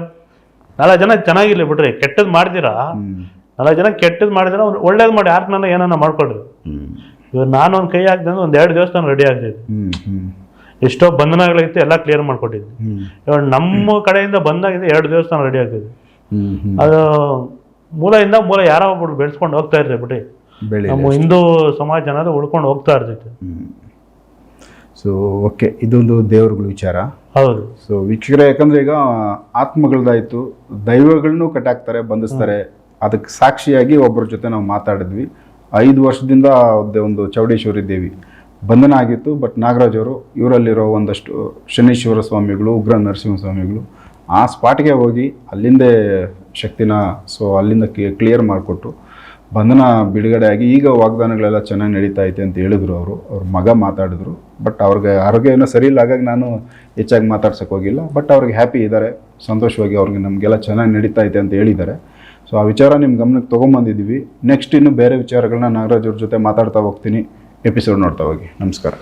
ನಾಲ್ಕು ಜನ ಚೆನ್ನಾಗಿರ್ಲಿ ಬಿಡ್ರಿ ಕೆಟ್ಟದ್ ಮಾಡ್ದಿರಾ ನಾಲ್ಕು ಜನ ಕೆಟ್ಟದ್ ಮಾಡಿದಿರ ಒಳ್ಳೇದು ಮಾಡಿ ಯಾರನ್ನ ಏನನ್ನ ಮಾಡ್ಕೊಡ್ರಿ ಇವಾಗ ನಾನು ಒಂದು ಕೈ ಹಾಕ್ದೆ ಅಂದ್ರೆ ಒಂದು ಎರಡು ದೇವಸ್ಥಾನ ರೆಡಿ ಆಗ್ತಿದ್ದೆ ಹ್ಮ್ ಎಷ್ಟೋ ಬಂಧನಗಳಿತ್ತು ಎಲ್ಲ ಕ್ಲಿಯರ್ ಮಾಡ್ಕೊಟ್ಟಿದ್ವಿ. ಇವಾಗ ನಮ್ಮ ಕಡೆಯಿಂದ ಬಂದಾಗಿದೆ ಎರಡು ದೇವಸ್ಥಾನ ರೆಡಿ ಹ್ಮ್ ಅದು ಮೂಲೆಯಿಂದ ಮೂಲ ಯಾರೋ ಒಬ್ಬರು ಬೆಳೆಸ್ಕೊಂಡು ಹೋಗ್ತಾ ಇರ್ರಿ ಬಿಡ್ರಿ. ನಮ್ಮ ಹಿಂದೂ ಸಮಾಜ ಅನ್ನೋದು ಉಳ್ಕೊಂಡು ಹೋಗ್ತಾ ಇರ್ತೈತೆ. ಸೊ ಓಕೆ ಇದೊಂದು ದೇವರುಗಳ ವಿಚಾರ. ಹೌದು. ಸೊ ವೀಕ್ಷಕರೇ ಯಾಕಂದ್ರೆ ಈಗ ಆತ್ಮಗಳದಾಯ್ತು ದೈವಗಳನ್ನೂ ಕಟ್ಟಾಕ್ತಾರೆ ಬಂಧಿಸ್ತಾರೆ. ಅದಕ್ಕೆ ಸಾಕ್ಷಿಯಾಗಿ ಒಬ್ಬರ ಜೊತೆ ನಾವು ಮಾತಾಡಿದ್ವಿ. ಐದು ವರ್ಷದಿಂದ ಒಂದು ಚೌಡೇಶ್ವರಿ ದೇವಿ ಬಂಧನ ಆಗಿತ್ತು ಬಟ್ ನಾಗರಾಜ್ ಅವರು ಇವರಲ್ಲಿರೋ ಒಂದಷ್ಟು ಶನೀಶ್ವರ ಸ್ವಾಮಿಗಳು ಉಗ್ರ ನರಸಿಂಹ ಸ್ವಾಮಿಗಳು ಆ ಸ್ಪಾಟ್ಗೆ ಹೋಗಿ ಅಲ್ಲಿಂದೇ ಶಕ್ತಿನ ಸೊ ಅಲ್ಲಿಂದ ಕ್ಲಿಯರ್ ಮಾಡಿಕೊಟ್ಟು ಬಂಧನ ಬಿಡುಗಡೆ ಆಗಿ ಈಗ ವಾಗ್ದಾನಗಳೆಲ್ಲ ಚೆನ್ನಾಗಿ ನಡೀತಾ ಐತೆ ಅಂತ ಹೇಳಿದ್ರು ಅವರು. ಅವ್ರ ಮಗ ಮಾತಾಡಿದ್ರು. ಬಟ್ ಅವ್ರಿಗೆ ಆರೋಗ್ಯ ಏನೋ ಸರಿ ಇಲ್ಲ. ಹಾಗಾಗಿ ನಾನು ಹೆಚ್ಚಾಗಿ ಮಾತಾಡ್ಸೋಕೆ ಹೋಗಿಲ್ಲ. ಬಟ್ ಅವ್ರಿಗೆ ಹ್ಯಾಪಿ ಇದ್ದಾರೆ ಸಂತೋಷವಾಗಿ ಅವ್ರಿಗೆ ನಮಗೆಲ್ಲ ಚೆನ್ನಾಗಿ ನಡೀತಾ ಐತೆ ಅಂತ ಹೇಳಿದ್ದಾರೆ. ಸೊ ಆ ವಿಚಾರ ನಿಮ್ಮ ಗಮನಕ್ಕೆ ತೊಗೊಂಬಂದಿದ್ದೀವಿ. ನೆಕ್ಸ್ಟ್ ಇನ್ನು ಬೇರೆ ವಿಚಾರಗಳನ್ನ ನಾಗರಾಜ್ ಅವ್ರ ಜೊತೆ ಮಾತಾಡ್ತಾ ಹೋಗ್ತೀನಿ. ಎಪಿಸೋಡ್ ನೋಡ್ತಾ ಹೋಗಿ. ನಮಸ್ಕಾರ.